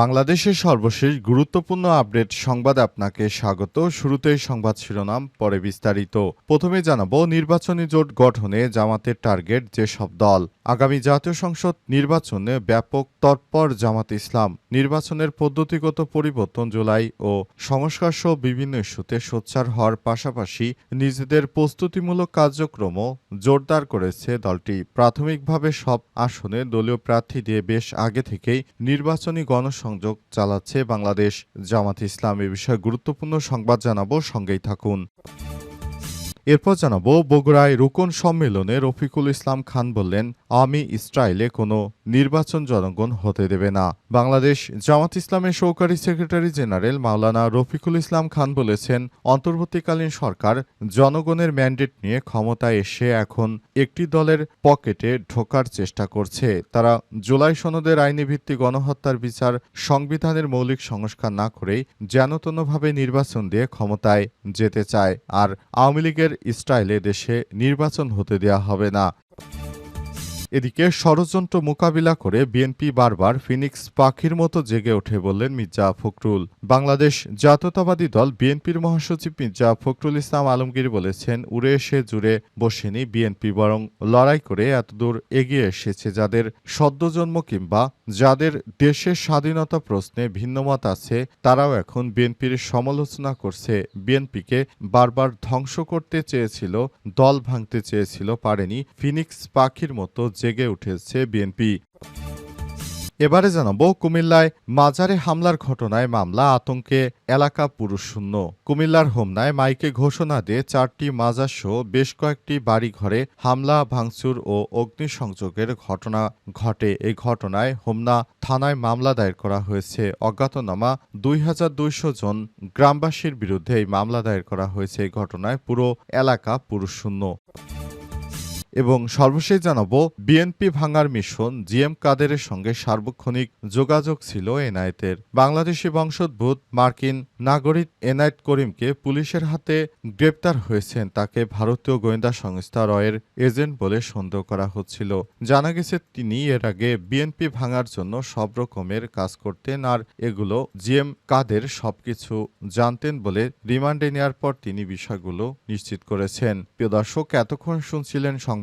বাংলাদেশের সর্বশেষ গুরুত্বপূর্ণ আপডেট সংবাদ আপনাকে স্বাগত। শুরুতেই সংবাদ শিরোনাম, পরে বিস্তারিত। প্রথমে জানাব, নির্বাচনী জোট গঠনে জামাতের টার্গেট যেসব দল। আগামী জাতীয় সংসদ নির্বাচনে ব্যাপক তৎপর জামাত ইসলাম। নির্বাচনের পদ্ধতিগত পরিবর্তন জুলাই ও সংস্কারসহ বিভিন্ন ইস্যুতে সোচ্চার হওয়ার পাশাপাশি নিজেদের প্রস্তুতিমূলক কার্যক্রমও জোরদার করেছে দলটি। প্রাথমিকভাবে সব আসনে দলীয় প্রার্থী দিয়ে বেশ আগে থেকেই নির্বাচনী গণসংযোগ চালাচ্ছে বাংলাদেশ। জামাত ইসলাম এ বিষয়ে গুরুত্বপূর্ণ সংবাদ জানাব সঙ্গেই থাকুন। এরপর জানাব, বগুড়ায় রুকন সম্মেলনে রফিকুল ইসলাম খান বললেন, আমি ইসরায়েলে কোনো নির্বাচন জনগণ হতে দেবে না। বাংলাদেশ জামাত ইসলামের সহকারী সেক্রেটারি জেনারেল মাওলানা রফিকুল ইসলাম খান বলেছেন, অন্তর্বর্তীকালীন সরকার জনগণের ম্যান্ডেট নিয়ে ক্ষমতায় এসে এখন একটি দলের পকেটে ঢোকার চেষ্টা করছে। তারা জুলাই সনদের আইনি ভিত্তিক গণহত্যার বিচার সংবিধানের মৌলিক সংস্কার না করেই যেনতনভাবে নির্বাচন দিয়ে ক্ষমতায় যেতে চায়। আর আওয়ামী লীগের ইসরায়েলে দেশে নির্বাচন হতে দেওয়া হবে না। এদিকে ষড়যন্ত্র মোকাবিলা করে বিএনপি বারবার ফিনিক্স পাখির মতো জেগে ওঠে বললেন মির্জা ফখরুল। বাংলাদেশ জাতীয়তাবাদী দল বিএনপির মহাসচিব মির্জা ফখরুল ইসলাম আলমগীর বলেছেন, উড়ে এসে জুড়ে বসেনি বিএনপি, বরং লড়াই করে এতদূর এগিয়ে এসেছে যাদের সদ্যজন্ম কিংবা যাদের দেশের স্বাধীনতা প্রশ্নে ভিন্নমত আছে, তারাও এখন বিএনপির সমালোচনা করছে। বিএনপিকে বারবার ধ্বংস করতে চেয়েছিল, দল ভাঙতে চেয়েছিল পারেনি। ফিনিক্স পাখির মতো জেগে উঠেছে বিএনপি। এবারে জানাব কুমিল্লায় মাজারে হামলার ঘটনায় মামলা, আতঙ্কে এলাকা পুরুষশূন্য কুমিল্লার হোমনায় মাইকে ঘোষণা দিয়ে চারটি মাজার সহ বেশ কয়েকটি বাড়িঘরে হামলা, ভাঙচুর ও অগ্নিসংযোগের ঘটনা ঘটে। এই ঘটনায় হোমনা থানায় মামলা দায়ের করা হয়েছে। অজ্ঞাতনামা দুই হাজার দুইশো জন গ্রামবাসীর বিরুদ্ধে এই মামলা দায়ের করা হয়েছে। এই ঘটনায় পুরো এলাকা পুরুষশূন্য এবং সর্বশেষ জানাব বিএনপি ভাঙার মিশন জিএম কাদেরের সঙ্গে সার্বক্ষণিক যোগাযোগ ছিল এনায়েতের বাংলাদেশি বংশোদ্ভূত মার্কিন নাগরিক এনায়েত করিমকে পুলিশের হাতে গ্রেপ্তার হয়েছেন তাকে ভারতীয় গোয়েন্দা সংস্থা রয়ের এজেন্ট বলে সন্দেহ করা হচ্ছিল। জানা গেছে, তিনি এর আগে বিএনপি ভাঙার জন্য সব রকমের কাজ করতেন আর এগুলো জিএম কাদের সবকিছু জানতেন বলে রিমান্ডে নেওয়ার পর তিনি বিষয়গুলো নিশ্চিত করেছেন। প্রিয় দর্শক, এতক্ষণ শুনছিলেন সংবাদ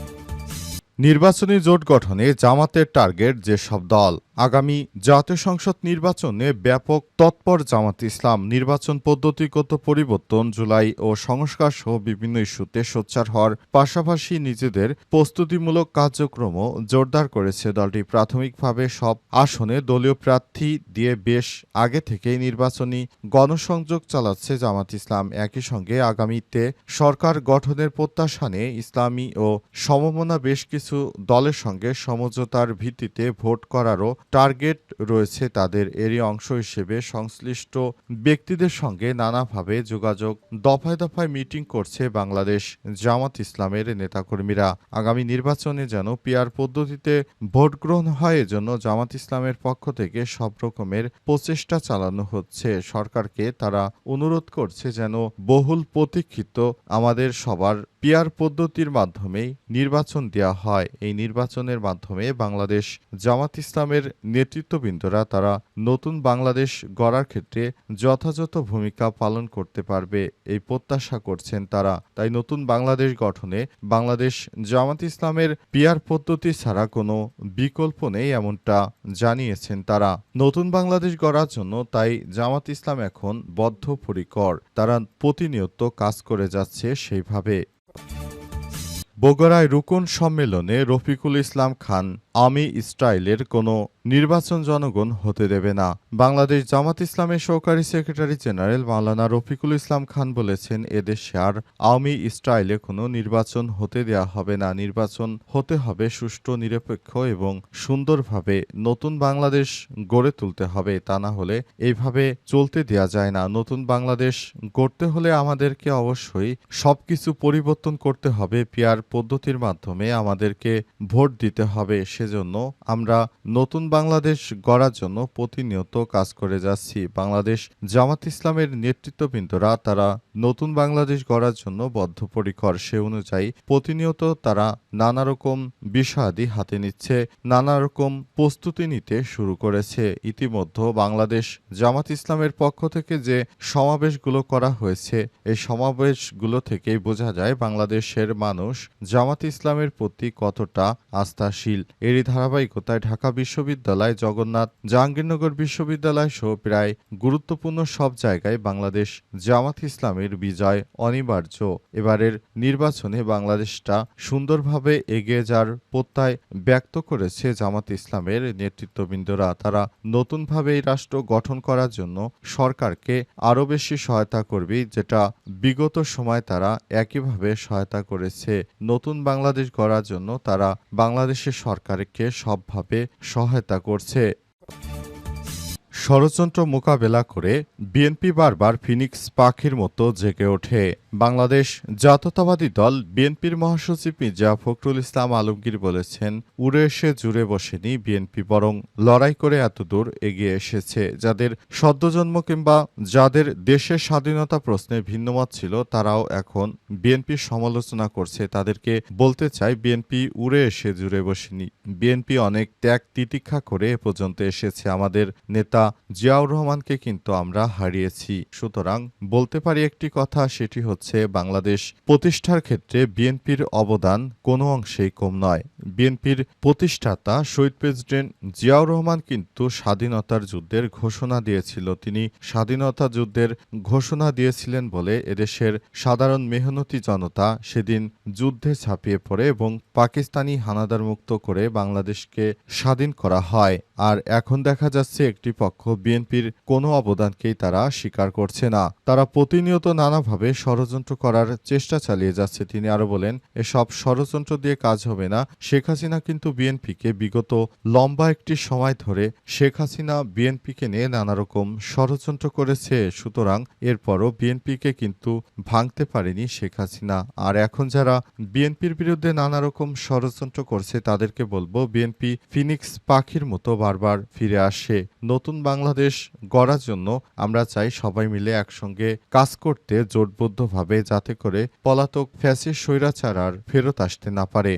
নির্বাচনী জোট গঠনে জামাতের টার্গেট যেসব দল আগামী জাতীয় সংসদ নির্বাচনে ব্যাপক তৎপর জামাত ইসলাম নির্বাচন পদ্ধতিগত পরিবর্তন, জুলাই ও সংস্কার সহ বিভিন্ন ইস্যুতে সোচ্চার হওয়ার পাশাপাশি নিজেদের প্রস্তুতিমূলক কার্যক্রমও জোরদার করেছে দলটি। প্রাথমিকভাবে সব আসনে দলীয় প্রার্থী দিয়ে বেশ আগে থেকেই নির্বাচনী গণসংযোগ চালাচ্ছে জামাত ইসলাম। একই সঙ্গে আগামীতে সরকার গঠনের প্রত্যাশা নিয়ে ইসলামী ও সমমনা বেশ কিছু দলের সঙ্গে সমঝোতার ভিত্তিতে ভোট করারও টার্গেট রয়েছে তাদের এরই অংশ হিসেবে সংশ্লিষ্ট ব্যক্তিদের সঙ্গে নানাভাবে যোগাযোগ, দফায় দফায় মিটিং করছে বাংলাদেশ জামাত ইসলামের নেতাকর্মীরা। আগামী নির্বাচনে যেন পিয়ার পদ্ধতিতে ভোট গ্রহণ হয়, এজন্য জামাত ইসলামের পক্ষ থেকে সব রকমের প্রচেষ্টা চালানো হচ্ছে। সরকারকে তারা অনুরোধ করছে যেন বহুল প্রতীক্ষিত আমাদের সবার পিয়ার পদ্ধতির মাধ্যমেই নির্বাচন দেওয়া হয়। এই নির্বাচনের মাধ্যমে বাংলাদেশ জামাত ইসলামের নেতৃত্ববৃন্দরা তারা নতুন বাংলাদেশ গড়ার ক্ষেত্রে যথাযথ ভূমিকা পালন করতে পারবে এই প্রত্যাশা করছেন তারা। তাই নতুন বাংলাদেশ গঠনে বাংলাদেশ জামাত ইসলামের পিয়ার পদ্ধতি ছাড়া কোনো বিকল্প নেই এমনটা জানিয়েছেন তারা। নতুন বাংলাদেশ গড়ার জন্য তাই জামাত ইসলাম এখন বদ্ধপরিকর। তারা প্রতিনিয়ত কাজ করে যাচ্ছে সেইভাবে। বগুড়ায় রুকন সম্মেলনে রফিকুল ইসলাম খান আমি স্টাইলের কোনো নির্বাচন জনগণ হতে দেবে না। বাংলাদেশ জামাত ইসলামের সহকারী সেক্রেটারি জেনারেল মাওলানা রফিকুল ইসলাম খান বলেছেন, এদেশে আর আওয়ামী স্টাইলে কোনো নির্বাচন হতে দেয়া হবে না। নির্বাচন হতে হবে সুষ্ঠু, নিরপেক্ষ এবং সুন্দরভাবে। নতুন বাংলাদেশ গড়ে তুলতে হবে, তা না হলে এইভাবে চলতে দেয়া যায় না। নতুন বাংলাদেশ গড়তে হলে আমাদেরকে অবশ্যই সবকিছু পরিবর্তন করতে হবে। পিয়ার পদ্ধতির মাধ্যমে আমাদেরকে ভোট দিতে হবে। সেজন্য আমরা নতুন বাংলাদেশ গড়ার জন্য প্রতিনিয়ত কাজ করে যাচ্ছি। বাংলাদেশ জামাত ইসলামের নেতৃত্ববৃন্দরা তারা নতুন বাংলাদেশ গড়ার জন্য বদ্ধপরিকর। সে অনুযায়ী প্রতিনিয়ত তারা নানা রকম বিষয়াদি হাতে নিচ্ছে, নানা রকম প্রস্তুতি নিতে শুরু করেছে। ইতিমধ্যে বাংলাদেশ জামাত ইসলামের পক্ষ থেকে যে সমাবেশগুলো করা হয়েছে, এই সমাবেশগুলো থেকেই বোঝা যায় বাংলাদেশের মানুষ জামাত ইসলামের প্রতি কতটা আস্থাশীল। এরই ধারাবাহিকতায় ঢাকা বিশ্ববিদ্যালয়, জগন্নাথ জাহাঙ্গীরনগর বিশ্ববিদ্যালয় সহ প্রায় গুরুত্বপূর্ণ সব জায়গায় বাংলাদেশ জামাত ইসলামের বিজয় অনিবার্য। এবারের নির্বাচনে বাংলাদেশটা সুন্দরভাবে এগিয়ে যাওয়ার প্রত্যয় ব্যক্ত করেছে জামাত ইসলামের নেতৃত্ববৃন্দরা। তারা নতুনভাবে এই রাষ্ট্র গঠন করার জন্য সরকারকে আরও বেশি সহায়তা করবে, যেটা বিগত সময় তারা একইভাবে সহায়তা করেছে। নতুন বাংলাদেশ গড়ার জন্য তারা বাংলাদেশের সরকারকে সবভাবে সহায়তা করছে। ষড়যন্ত্র মোকাবেলা করে বিএনপি বারবার ফিনিক্স পাখির মতো জেগে ওঠে। বাংলাদেশ জাতীয়তাবাদী দল বিএনপির মহাসচিব মির্জা ফখরুল ইসলাম আলমগীর বলেছেন, উড়ে এসে জুড়ে বসেনি বিএনপি, বরং লড়াই করে এতদূর এগিয়ে এসেছে। যাদের সদ্যজন্ম কিংবা যাদের দেশের স্বাধীনতা প্রশ্নে ভিন্নমত ছিল, তারাও এখন বিএনপির সমালোচনা করছে। তাদেরকে বলতে চাই, বিএনপি উড়ে এসে জুড়ে বসেনি। বিএনপি অনেক ত্যাগ তিতিক্ষা করে এ পর্যন্ত এসেছে। আমাদের নেতা জিয়াউর রহমানকে কিন্তু আমরা হারিয়েছি। সুতরাং বলতে পারি একটি কথা, সেটি হচ্ছে বাংলাদেশ প্রতিষ্ঠার ক্ষেত্রে বিএনপির অবদান কোনো অংশেই কম নয়। বিএনপির প্রতিষ্ঠাতা শহীদ প্রেসিডেন্ট জিয়াউর রহমান কিন্তু স্বাধীনতার যুদ্ধের ঘোষণা দিয়েছিল। তিনি স্বাধীনতা যুদ্ধের ঘোষণা দিয়েছিলেন বলে এদেশের সাধারণ মেহনতি জনতা সেদিন যুদ্ধে ঝাঁপিয়ে পড়ে এবং পাকিস্তানি হানাদার মুক্ত করে বাংলাদেশকে স্বাধীন করা হয়। আর এখন দেখা যাচ্ছে একটি পক্ষ বিএনপির কোনো অবদানকেই তারা স্বীকার করছে না। তারা প্রতিনিয়ত নানাভাবে ষড়যন্ত্র করার চেষ্টা চালিয়ে যাচ্ছে। তিনি আরও বলেন, এসব ষড়যন্ত্র দিয়ে কাজ হবে না শেখ হাসিনা কিন্তু বিএনপিকে বিগত লম্বা একটি সময় ধরে শেখ হাসিনা বিএনপিকে নিয়ে নানা রকম ষড়যন্ত্র করেছে। সুতরাং এরপরও বিএনপিকে কিন্তু ভাঙতে পারেনি শেখ হাসিনা। আর এখন যারা বিএনপির বিরুদ্ধে নানা রকম ষড়যন্ত্র করছে, তাদেরকে বলব বিএনপি ফিনিক্স পাখির মতো বারবার ফিরে আসে। নতুন বাংলাদেশ গড়ার জন্য আমরা চাই সবাই মিলে একসঙ্গে কাজ করতে জোটবদ্ধভাবে যাতে করে পলাতক ফ্যাসিস স্বৈরাচার আর ফেরত আসতে না পারে।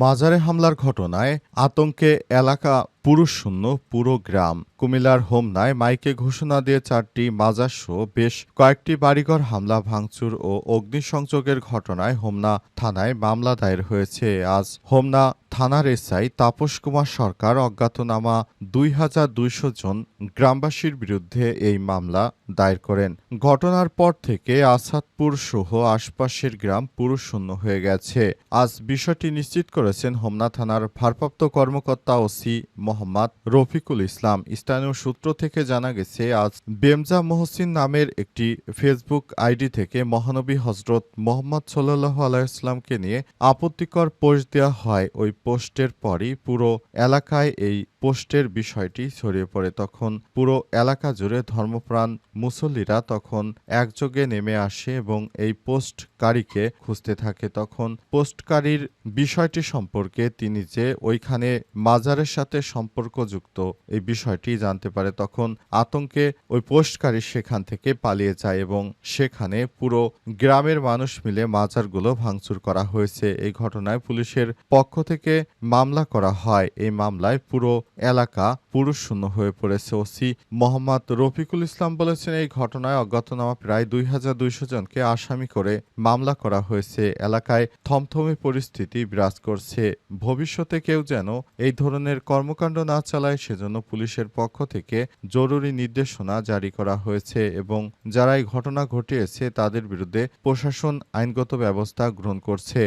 মাজারে হামলার ঘটনায় আতঙ্কে এলাকা পুরুষশূন্য, পুরো গ্রাম। কুমিল্লার হোমনায় মাইকে ঘোষণা দিয়ে চারটি মাজার সহ বেশ কয়েকটি বাড়িঘর, হামলা, ভাঙচুর ও অগ্নিসংযোগের ঘটনায় হোমনা থানায় মামলা দায়ের হয়েছে। আজ হোমনা থানার এসআই তাপস কুমার সরকার অজ্ঞাতনামা দুই হাজার দুইশো জন গ্রামবাসীর বিরুদ্ধে এই মামলা দায়ের করেন। ঘটনার পর থেকে আসাদপুর সহ আশপাশের গ্রাম পুরুষ শূন্য হয়ে গেছে। আজ বিষয়টি নিশ্চিত করেছেন হোমনা থানার ভারপ্রাপ্ত কর্মকর্তা ওসি মোহাম্মদ রফিকুল ইসলাম। স্থানীয় সূত্র থেকে জানা গেছে, আজ বেমজা মহসিন নামের একটি ফেসবুক আইডি থেকে মহানবী হজরত মোহাম্মদ সাল্লাহ আলাইসলামকে নিয়ে আপত্তিকর পোস্ট দেওয়া হয়। ওই পোস্টের পরই পুরো এলাকায় এই পোস্টের বিষয়টি ছড়িয়ে পড়ে। তখন পুরো এলাকা জুড়ে ধর্মপ্রাণ মুসল্লিরা তখন একযোগে নেমে আসে এবং এই পোস্টকারীকে খুঁজতে থাকে। তখন পোস্টকারীর বিষয়টি সম্পর্কে তিনি যে ওইখানে মাজারের সাথে সম্পর্কযুক্ত এই বিষয়টি জানতে পারে, তখন আতঙ্কে ওই পোস্টকারী সেখান থেকে পালিয়ে যায় এবং সেখানে পুরো গ্রামের মানুষ মিলে মাজারগুলো ভাঙচুর করা হয়েছে। এই ঘটনায় পুলিশের পক্ষ থেকে মামলা করা হয়। এই মামলায় পুরো এলাকা পুরুষ শূন্য হয়ে পড়েছে। ওসি মোহাম্মদ রফিকুল ইসলাম বলেছেন, এই ঘটনায় অজ্ঞাতনামা প্রায় দুই হাজার দুইশো জনকে আসামি করে মামলা করা হয়েছে। এলাকায় থমথমে পরিস্থিতি বিরাজ করছে। ভবিষ্যতে কেউ যেন এই ধরনের কর্মকাণ্ড না চালায়, সেজন্য পুলিশের পক্ষ থেকে জরুরি নির্দেশনা জারি করা হয়েছে এবং যারা এই ঘটনা ঘটিয়েছে, তাদের বিরুদ্ধে প্রশাসন আইনগত ব্যবস্থা গ্রহণ করছে।